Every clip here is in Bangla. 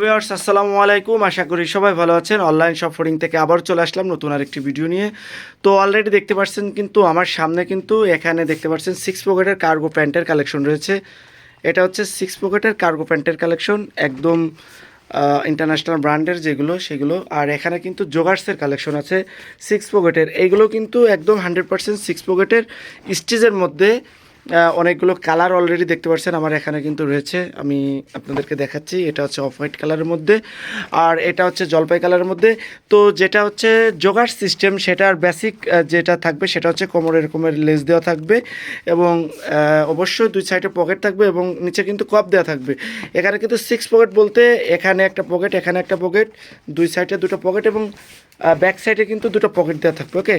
ভিউয়ার্স আসসালামু আলাইকুম। আশা করি সবাই ভালো আছেন। অনলাইন শপিং থেকে আবার চলে আসলাম নতুন আরেকটি ভিডিও নিয়ে। তো অলরেডি দেখতে পাচ্ছেন কিন্তু আমার সামনে কিন্তু এখানে দেখতে পাচ্ছেন সিক্স পকেটের কার্গো প্যান্টের কালেকশন রয়েছে। এটা হচ্ছে সিক্স পকেটের কার্গো প্যান্টের কালেকশন একদম ইন্টারন্যাশনাল ব্র্যান্ডের যেগুলো, সেগুলো। আর এখানে কিন্তু জোগার্সের কালেকশন আছে সিক্স পকেটের এইগুলো কিন্তু একদম হান্ড্রেড পার্সেন্ট সিক্স পকেটের স্টিচের মধ্যে অনেকগুলো কালার অলরেডি দেখতে পাচ্ছেন আমার এখানে কিন্তু রয়েছে, আমি আপনাদেরকে দেখাচ্ছি, এটা হচ্ছে অফ হোয়াইট কালারের মধ্যে, আর এটা হচ্ছে জলপাই কালারের মধ্যে, তো যেটা হচ্ছে জোগাড় সিস্টেম সেটার বেসিক যেটা থাকবে, সেটা হচ্ছে কোমর এরকমের লেস দেওয়া থাকবে, এবং অবশ্যই দুই সাইডে পকেট থাকবে, এবং নিচে কিন্তু কপ দেওয়া থাকবে। এখানে কিন্তু সিক্স পকেট বলতে, এখানে একটা পকেট এখানে একটা পকেট দুই সাইডে দুটো পকেট এবং ব্যাক সাইডে কিন্তু দুটো পকেট দেওয়া থাকবে ওকে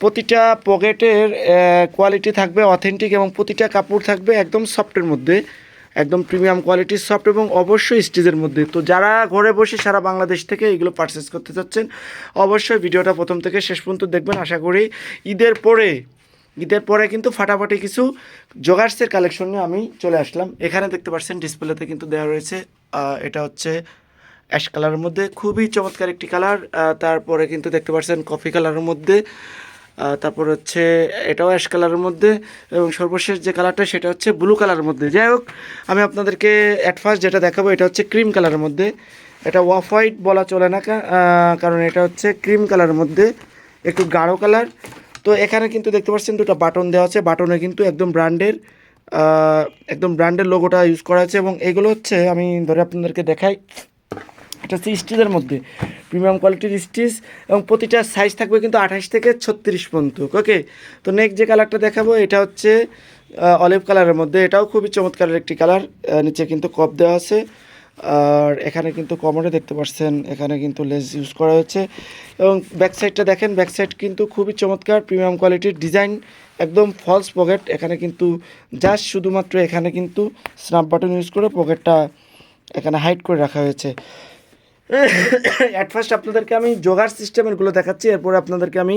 প্রতিটা পকেটের কোয়ালিটি থাকবে অথেন্টিক এবং প্রতিটা কাপড় থাকবে একদম সফটের মধ্যে, একদম প্রিমিয়াম কোয়ালিটির সফট এবং অবশ্যই স্টিজের মধ্যে। তো যারা ঘরে বসে সারা বাংলাদেশ থেকে এগুলো পারচেস করতে চাচ্ছেন, অবশ্যই ভিডিওটা প্রথম থেকে শেষ পর্যন্ত দেখবেন। আশা করি ঈদের পরে ঈদের পরে কিন্তু ফাটাফাটি কিছু জোগার্সের কালেকশন নিয়ে আমি চলে আসলাম। এখানে দেখতে পাচ্ছেন ডিসপ্লেতে কিন্তু দেওয়া রয়েছে এটা হচ্ছে অ্যাশ কালারের মধ্যে, খুবই চমৎকার একটি কালার। তারপরে কিন্তু দেখতে পাচ্ছেন কফি কালারের মধ্যে। তারপর হচ্ছে এটাও অ্যাশ কালারের মধ্যে এবং সর্বশেষ যে কালারটা সেটা হচ্ছে ব্লু কালারের মধ্যে। যাই হোক, আমি আপনাদেরকে অ্যাট ফার্স্ট যেটা দেখাবো এটা হচ্ছে ক্রিম কালারের মধ্যে। এটা অফ হোয়াইট বলা চলে না কারণ এটা হচ্ছে ক্রিম কালারের মধ্যে, একটু গাঢ় কালার। তো এখানে কিন্তু দেখতে পাচ্ছেন দুটো বাটন দেওয়া আছে। বাটনে কিন্তু একদম ব্র্যান্ডের একদম ব্র্যান্ডের লোগোটা ইউজ করা আছে এবং এগুলো হচ্ছে, আমি ধরে আপনাদেরকে দেখাই এটা হচ্ছে স্টিচের মধ্যে। প্রিমিয়াম কোয়ালিটির স্টিচ এবং প্রতিটা সাইজ থাকবে কিন্তু আঠাশ থেকে ছত্রিশ পর্যন্ত ওকে তো নেক্সট যে কালারটা দেখাবো, এটা হচ্ছে অলিভ কালারের মধ্যে। এটাও খুবই চমৎকারের একটি কালার নিচে কিন্তু কপ দেওয়া আছে। আর এখানে কিন্তু কমরে দেখতে পাচ্ছেন, এখানে কিন্তু লেস ইউজ করা হয়েছে। এবং ব্যাক সাইডটা দেখেন ব্যাক সাইড কিন্তু খুবই চমৎকার প্রিমিয়াম কোয়ালিটির ডিজাইন একদম ফলস পকেট এখানে কিন্তু জাস্ট শুধুমাত্র এখানে কিন্তু স্ন্যাপ বাটন ইউজ করে পকেটটা এখানে হাইড করে রাখা হয়েছে। অ্যাট ফার্স্ট আপনাদেরকে আমি জোগাড় সিস্টেমেরগুলো দেখাচ্ছি, এরপর আপনাদেরকে আমি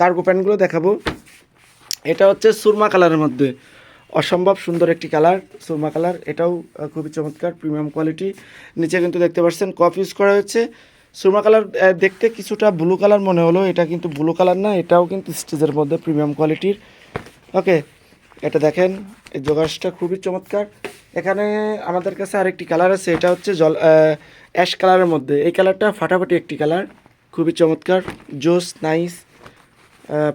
কার্গো প্যান্টগুলো দেখাবো। এটা হচ্ছে সুরমা কালারের মধ্যে। অসম্ভব সুন্দর একটি কালার, সুরমা কালার। এটাও খুবই চমৎকার প্রিমিয়াম কোয়ালিটি নিচে কিন্তু দেখতে পাচ্ছেন কফ ইউজ করা হয়েছে। সুরমা কালার দেখতে কিছুটা ব্লু কালার মনে হলো, এটা কিন্তু ব্লু কালার না, এটাও কিন্তু স্টেজের মধ্যে প্রিমিয়াম কোয়ালিটির ওকে এটা দেখেন, এই জোগাসটা খুবই চমৎকার। এখানে আমাদের কাছে আরেকটি কালার আছে, এটা হচ্ছে জল অ্যাশ কালারের মধ্যে। এই কালারটা ফাটাফাটি একটি কালার খুবই চমৎকার, জোস নাইস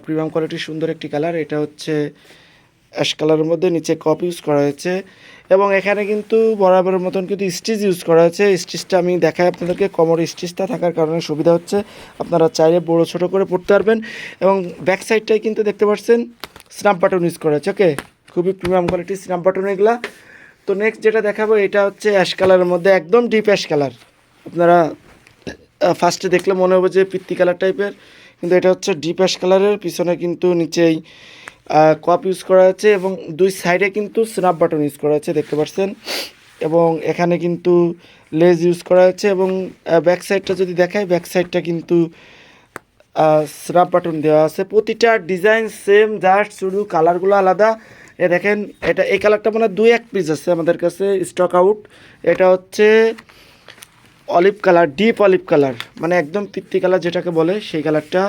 প্রিমিয়াম কোয়ালিটির সুন্দর একটি কালার এটা হচ্ছে অ্যাশ কালারের মধ্যে, নিচে কপ ইউজ করা হয়েছে। এবং এখানে কিন্তু বরাবরের মতন কিন্তু স্টিচ ইউজ করা হয়েছে। স্টিচটা আমি দেখাই আপনাদেরকে, কমর স্টিচটা থাকার কারণে সুবিধা হচ্ছে। আপনারা চাইলে বড় ছোট করে পড়তে পারবেন। এবং ব্যাক সাইডটাই কিন্তু দেখতে পাচ্ছেন স্ন্যাপ বাটন ইউজ করা হয়েছে ওকে খুবই প্রিমিয়াম কোয়ালিটির স্ন্যাপ বাটন এগুলা। তো নেক্সট যেটা দেখাবো, এটা হচ্ছে অ্যাশ কালারের মধ্যে একদম ডিপ অ্যাশ কালার আপনারা ফার্স্টে দেখলে মনে হবে যে পিত্তি কালার টাইপের কিন্তু এটা হচ্ছে ডিপ অ্যাশ কালারের পিছনে কিন্তু নিচেই কপ ইউজ করা আছে এবং দুই সাইডে কিন্তু স্ন্যাপ বাটন ইউজ করা আছে দেখতে পাচ্ছেন এবং এখানে কিন্তু লেজ ইউজ করা হয়েছে এবং ব্যাক সাইডটা যদি দেখায় ব্যাক সাইডটা কিন্তু স্ন্যাপ বাটন দেওয়া আছে। প্রতিটা ডিজাইন সেম জাস্ট শুধু কালারগুলো আলাদা এ দেখেন, এটা এই কালারটা মানে দুই এক পিস আছে আমাদের কাছে স্টক আউট এটা হচ্ছে olive colour deep olive colour মানে একদম তৃপ্তি কালার যেটাকে বলে, সেই কালারটা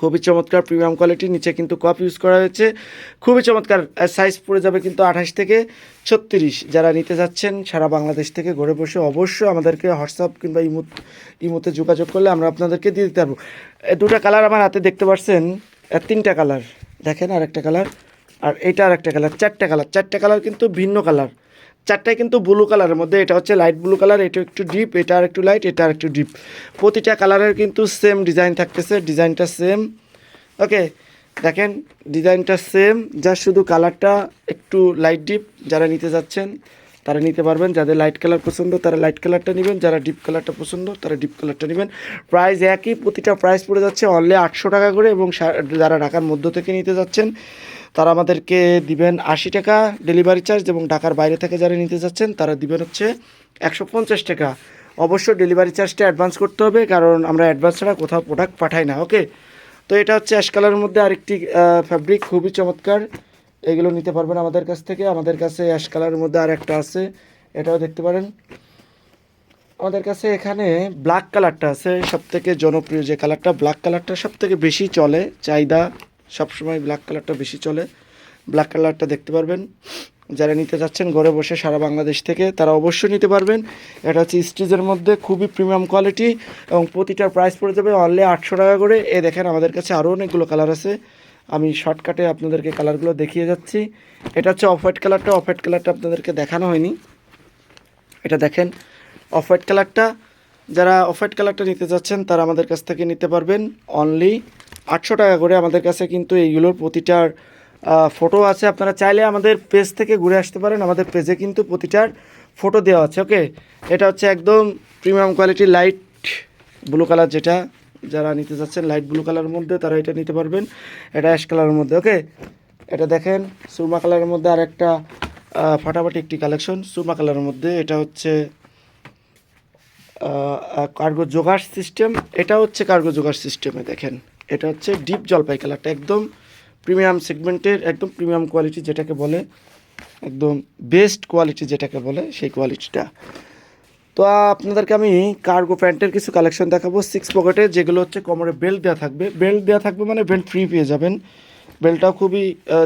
খুবই চমৎকার প্রিমিয়াম কোয়ালিটি নিচে কিন্তু কপ ইউজ করা হয়েছে। খুবই চমৎকার সাইজ পড়ে যাবে কিন্তু আঠাশ থেকে ছত্রিশ। যারা নিতে যাচ্ছেন, সারা বাংলাদেশ থেকে ঘরে বসে অবশ্যই আমাদেরকে হোয়াটসঅ্যাপ কিংবা ইমো ইমোতে যোগাযোগ করলে আমরা আপনাদেরকে দিয়ে দিতে পারব। দুটো কালার আমার হাতে দেখতে পাচ্ছেন তিনটা কালার দেখেন আর একটা কালার আর এটা আর একটা কালার চারটে কালার চারটে কালার কিন্তু ভিন্ন কালার চারটায় কিন্তু ব্লু কালারের মধ্যে, এটা হচ্ছে লাইট ব্লু কালার এটা একটু ডিপ এটা আর একটু লাইট এটা আর একটু ডিপ প্রতিটা কালারের কিন্তু সেম ডিজাইন থাকতেছে ডিজাইনটা সেম ওকে দেখেন ডিজাইনটা সেম যা শুধু কালারটা একটু লাইট ডিপ যারা নিতে যাচ্ছেন, তারা নিতে পারবেন। যাদের লাইট কালার পছন্দ, তারা লাইট কালারটা নেবেন। যারা ডিপ কালারটা পছন্দ, তারা ডিপ কালারটা নেবেন। প্রাইস একই, প্রতিটা প্রাইস পড়ে যাচ্ছে অনলি আটশো টাকা করে এবং যারা ঢাকার মধ্য থেকে নিতে যাচ্ছেন তারা আমাদেরকে দিবেন আশি টাকা ডেলিভারি চার্জ এবং ঢাকার বাইরে থেকে যারা নিতে যাচ্ছেন, তারা দিবেন হচ্ছে একশো পঞ্চাশ টাকা। অবশ্য ডেলিভারি চার্জটা অ্যাডভান্স করতে হবে, কারণ আমরা অ্যাডভান্স ছাড়া কোথাও প্রোডাক্ট পাঠাই না ওকে তো এটা হচ্ছে অ্যাশ কালারের মধ্যে আরেকটি ফ্যাব্রিক খুবই চমৎকার। এগুলো নিতে পারবেন আমাদের কাছ থেকে। আমাদের কাছে অ্যাশ কালারের মধ্যে আর একটা আছে, এটাও দেখতে পারেন। আমাদের কাছে এখানে ব্ল্যাক কালারটা আছে সব থেকে জনপ্রিয় যে কালারটা ব্ল্যাক কালারটা সব থেকে বেশি চলে, চাহিদা সবসময় ব্ল্যাক কালারটা বেশি চলে। ব্ল্যাক কালারটা দেখতে পারবেন। যারা নিতে চাচ্ছেন, ঘরে বসে সারা বাংলাদেশ থেকে, তারা অবশ্যই নিতে পারবেন। এটা হচ্ছে স্টিজের মধ্যে খুবই প্রিমিয়াম কোয়ালিটি এবং প্রতিটার প্রাইস পড়ে যাবে অনলি আটশো টাকা করে। এ দেখেন, আমাদের কাছে আরও অনেকগুলো কালার আছে। আমি শর্টকাটে আপনাদেরকে কালারগুলো দেখিয়ে যাচ্ছি। এটা হচ্ছে অফ হোয়াইট কালারটা অফ হোয়াইট কালারটা আপনাদেরকে দেখানো হয়নি। এটা দেখেন অফ হোয়াইট কালারটা যারা অফ হোয়াইট কালারটা নিতে চাচ্ছেন, তারা আমাদের কাছ থেকে নিতে পারবেন অনলি আটশো টাকা করে আমাদের কাছে কিন্তু এইগুলোর প্রতিটার ফটো আছে। আপনারা চাইলে আমাদের পেজ থেকে ঘুরে আসতে পারেন। আমাদের পেজে কিন্তু প্রতিটার ফটো দেওয়া আছে ওকে এটা হচ্ছে একদম premium quality light blue colour যেটা, যারা নিতে চাচ্ছেন লাইট ব্লু কালারের মধ্যে, তারা এটা নিতে পারবেন। এটা অ্যাশ কালারের মধ্যে ওকে এটা দেখেন, সুরমা কালারের মধ্যে আর একটা ফাটাফাটি একটি কালেকশন সুরমা কালারের মধ্যে এটা হচ্ছে কার্গো জোগাড় সিস্টেম এটা হচ্ছে কার্গো জোগাড় সিস্টেমে দেখেন। এটা হচ্ছে ডিপ জলপাই কালারটা, একদম প্রিমিয়াম সেগমেন্টের একদম প্রিমিয়াম কোয়ালিটি যেটাকে বলে, একদম বেস্ট কোয়ালিটি যেটাকে বলে, সেই কোয়ালিটিটা তো আপনাদেরকে আমি কার্গো প্যান্টের কিছু কালেকশন দেখাবো সিক্স পকেটে যেগুলো হচ্ছে কোমরে বেল্ট দেওয়া থাকবে। বেল্ট দেওয়া থাকবে মানে বেল্ট ফ্রি পেয়ে যাবেন। বেল্টটাও খুবই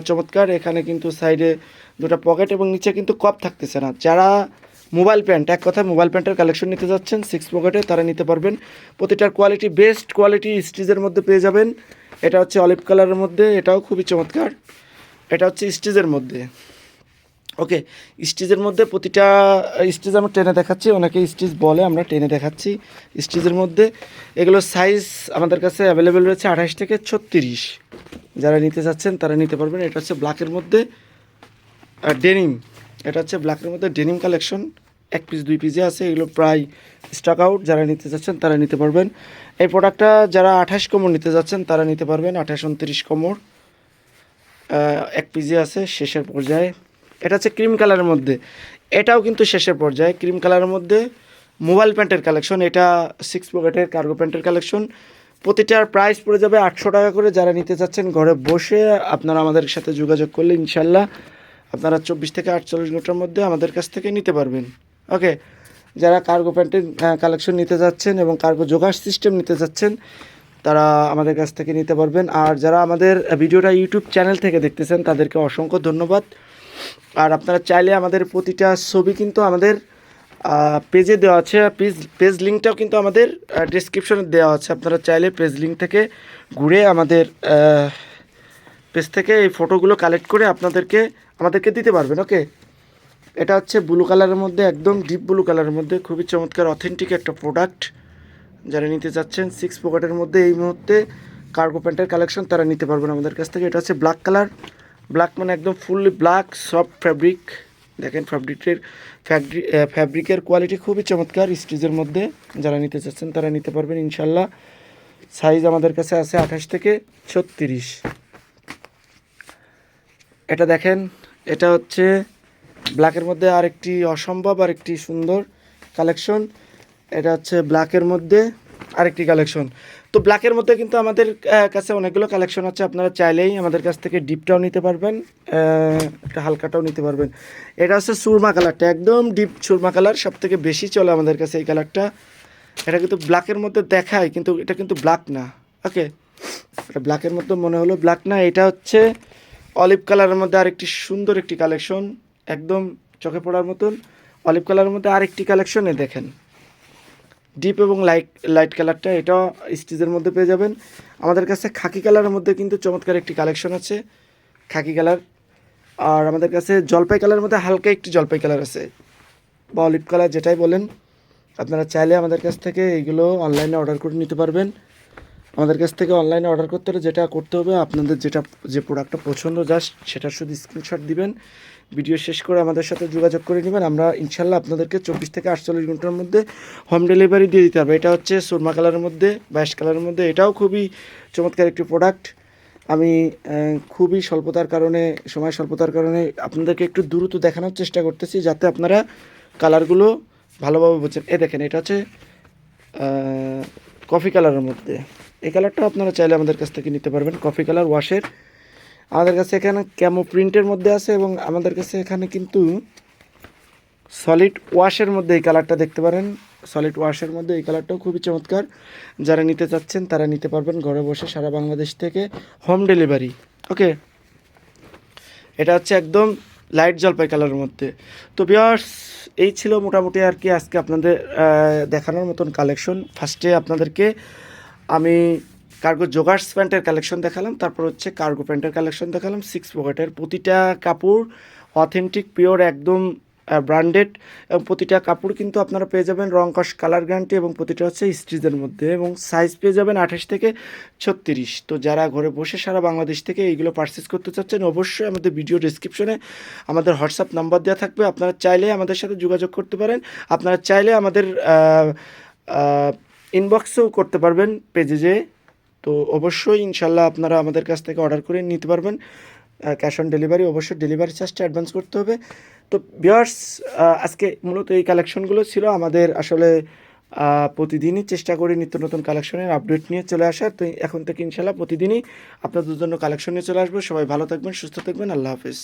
চমৎকার। এখানে কিন্তু সাইডে দুটা পকেট এবং নিচে কিন্তু কপ থাকতেছে না। যারা মোবাইল প্যান্ট। এক কথায় মোবাইল প্যান্টের কালেকশন নিতে যাচ্ছেন সিক্স পকেটে তারা নিতে পারবেন। প্রতিটার কোয়ালিটি বেস্ট কোয়ালিটি স্টিজের মধ্যে পেয়ে যাবেন। এটা হচ্ছে অলিভ কালারের মধ্যে, এটাও খুবই চমৎকার। এটা হচ্ছে স্টিজের মধ্যে। ওকে স্টিজের মধ্যে প্রতিটা স্টিজ আমরা টেনে দেখাচ্ছি, অনেকে স্টিজ বলে, আমরা টেনে দেখাচ্ছি স্টিজের মধ্যে। এগুলোর সাইজ আমাদের কাছে অ্যাভেলেবেল রয়েছে আঠাশ থেকে ছত্রিশ। যারা নিতে চাচ্ছেন তারা নিতে পারবেন। এটা হচ্ছে ব্ল্যাকের মধ্যে ডেনিম এটা হচ্ছে ব্ল্যাকের মধ্যে ডেনিম কালেকশন এক পিস দুই পিসে আছে, এগুলো প্রায় স্টক আউট যারা নিতে চাচ্ছেন তারা নিতে পারবেন। এই প্রোডাক্টটা যারা আঠাশ কোমর নিতে যাচ্ছেন তারা নিতে পারবেন, আঠাশ উনত্রিশ কোমর। এক পিজি আছে, শেষের পর্যায়ে। এটা হচ্ছে ক্রিম কালারের মধ্যে। এটাও কিন্তু শেষের পর্যায়ে। ক্রিম কালারের মধ্যে মোবাইল প্যান্টের কালেকশন এটা সিক্স পকেটের কার্গো প্যান্টের কালেকশন প্রতিটার প্রাইস পড়ে যাবে আটশো টাকা করে। যারা নিতে চাচ্ছেন ঘরে বসে আপনারা আমাদের সাথে যোগাযোগ করলে ইনশাল্লাহ আপনারা চব্বিশ থেকে আটচল্লিশ ঘণ্টার মধ্যে আমাদের কাছ থেকে নিতে পারবেন। ওকে যারা কার্গো প্যান্টের কালেকশন নিতে যাচ্ছেন এবং কার্গো জোগাড় সিস্টেম নিতে যাচ্ছেন, তারা আমাদের কাছ থেকে নিতে পারবেন। আর যারা আমাদের ভিডিওটা ইউটিউব চ্যানেল থেকে দেখতেছেন, তাদেরকে অসংখ্য ধন্যবাদ। আর আপনারা চাইলে আমাদের প্রতিটা ছবি কিন্তু আমাদের পেজে দেওয়া আছে। পেজ পেজ লিঙ্কটাও কিন্তু আমাদের ডিসক্রিপশনে দেওয়া আছে। আপনারা চাইলে পেজ লিঙ্ক থেকে ঘুরে আমাদের পেজ থেকে এই ফটোগুলো কালেক্ট করে আপনাদেরকে, আমাদেরকে দিতে পারবেন। ওকে এটা হচ্ছে ব্লু কালারের মধ্যে, একদম ডিপ ব্লু কালারের মধ্যে। খুবই চমৎকার অথেন্টিক একটা প্রোডাক্ট যারা নিতে চাচ্ছেন সিক্স পকেটের মধ্যে এই মুহূর্তে কার্গো প্যান্টের কালেকশন তারা নিতে পারবেন আমাদের কাছ থেকে। এটা হচ্ছে ব্ল্যাক কালার ব্ল্যাক মানে একদম ফুললি ব্ল্যাক সফট ফ্যাব্রিক দেখেন ফ্যাব্রিকের ফ্যাব্রি ফ্যাব্রিকের কোয়ালিটি খুবই চমৎকার স্টিজের মধ্যে। যারা নিতে চাচ্ছেন তারা নিতে পারবেন ইনশাল্লাহ সাইজ আমাদের কাছে আছে আঠাশ থেকে ছত্রিশ। এটা দেখেন, এটা হচ্ছে ব্ল্যাকের মধ্যে আরেকটি অসম্ভব, আরেকটি সুন্দর কালেকশন। এটা হচ্ছে ব্ল্যাকের মধ্যে আরেকটি কালেকশন। তো ব্ল্যাকের মধ্যে কিন্তু আমাদের কাছে অনেকগুলো কালেকশন আছে। আপনারা চাইলেই আমাদের কাছ থেকে ডিপটাও নিতে পারবেন একটা হালকাটাও নিতে পারবেন। এটা হচ্ছে সুরমা কালারটা, একদম ডিপ সুরমা কালার। সব থেকে বেশি চলে আমাদের কাছে এই কালারটা। এটা কিন্তু ব্ল্যাকের মধ্যে দেখায়, কিন্তু এটা কিন্তু ব্ল্যাক না। ওকে? এটা ব্ল্যাকের মধ্যে মনে হলো ব্ল্যাক না। এটা হচ্ছে অলিভ কালারের মধ্যে আরেকটি সুন্দর একটি কালেকশন। একদম চোখে পড়ার মতন অলিভ কালারের মধ্যে আরেকটি কালেকশনে দেখেন। ডিপ এবং লাইট লাইট কালারটা এটাও স্টিজের মধ্যে পেয়ে যাবেন। আমাদের কাছে খাকি কালারের মধ্যে কিন্তু চমৎকার একটি কালেকশন আছে খাকি কালার আর আমাদের কাছে জলপাই কালারের মধ্যে হালকা একটি জলপাই কালার আছে। বা অলিভ কালার যেটাই বলেন, আপনারা চাইলে আমাদের কাছ থেকে এইগুলো অনলাইনে অর্ডার করে নিতে পারবেন। আমাদের কাছ থেকে অনলাইনে অর্ডার করতে হলে যেটা করতে হবে, আপনাদের যেটা, যে প্রোডাক্টটা পছন্দ জাস্ট সেটার শুধু স্ক্রিনশট দিবেন। ভিডিও শেষ করে আমাদের সাথে যোগাযোগ করে নেবেন। আমরা ইনশাল্লাহ আপনাদেরকে চব্বিশ থেকে আটচল্লিশ ঘণ্টার মধ্যে হোম ডেলিভারি দিয়ে দিতে হবে এটা হচ্ছে সুরমা কালারের মধ্যে বাইশ কালারের মধ্যে। এটাও খুবই চমৎকার একটি প্রোডাক্ট আমি খুবই স্বল্পতার কারণে, সময় স্বল্পতার কারণে আপনাদেরকে একটু দ্রুত দেখানোর চেষ্টা করতেছি যাতে আপনারা কালারগুলো ভালোভাবে বোঝেন। এ দেখেন, এটা হচ্ছে কফি কালারের মধ্যে। এই কালারটা আপনারা চাইলে আমাদের কাছ থেকে নিতে পারবেন। কফি কালার ওয়াশের আমাদের কাছে এখানে ক্যামো প্রিন্টের মধ্যে আছে এবং আমাদের কাছে এখানে কিন্তু সলিড ওয়াশের মধ্যে এই কালারটা দেখতে পারেন। সলিড ওয়াশের মধ্যে এই কালারটাও খুবই চমৎকার। যারা নিতে চাচ্ছেন, তারা নিতে পারবেন ঘরে বসে সারা বাংলাদেশ থেকে হোম ডেলিভারি ওকে এটা হচ্ছে একদম লাইট জলপাই কালারের মধ্যে। তো বিয়ার্স এই ছিল মোটামুটি আর কি আজকে আপনাদের দেখানোর মতন কালেকশন ফার্স্টে আপনাদেরকে আমি কার্গো জোগার্স প্যান্টের কালেকশন দেখালাম, তারপর হচ্ছে কার্গো প্যান্টের কালেকশন দেখালাম, সিক্স পকেটের প্রতিটা কাপড় অথেন্টিক পিওর একদম ব্র্যান্ডেড এবং প্রতিটা কাপড় কিন্তু আপনারা পেয়ে যাবেন রং কস কালার গ্যারান্টি এবং প্রতিটা হচ্ছে স্ট্রিজের মধ্যে, এবং সাইজ পেয়ে যাবেন আঠাশ থেকে ছত্রিশ। তো যারা ঘরে বসে সারা বাংলাদেশ থেকে এইগুলো পারচেস করতে চাচ্ছেন, অবশ্যই আমাদের ভিডিও ডিসক্রিপশনে আমাদের হোয়াটসঅ্যাপ নাম্বার দেওয়া থাকবে। আপনারা চাইলে আমাদের সাথে যোগাযোগ করতে পারেন। আপনারা চাইলে আমাদের ইনবক্সেও করতে পারবেন পেজে যেয়ে। তো অবশ্যই ইনশাল্লাহ আপনারা আমাদের কাছ থেকে অর্ডার করে নিতে পারবেন। ক্যাশ অন ডেলিভারি অবশ্যই ডেলিভারি চার্জটা অ্যাডভান্স করতে হবে। তো বিয়ার্স আজকে মূলত এই কালেকশনগুলো ছিল। আমাদের আসলে প্রতিদিনই চেষ্টা করি নিত্য নতুন কালেকশনের আপডেট নিয়ে চলে আসার। তো এখন থেকে ইনশাল্লাহ প্রতিদিনই আপনাদের জন্য কালেকশন নিয়ে চলে আসব। সবাই ভালো থাকবেন, সুস্থ থাকবেন। আল্লাহ হাফিজ।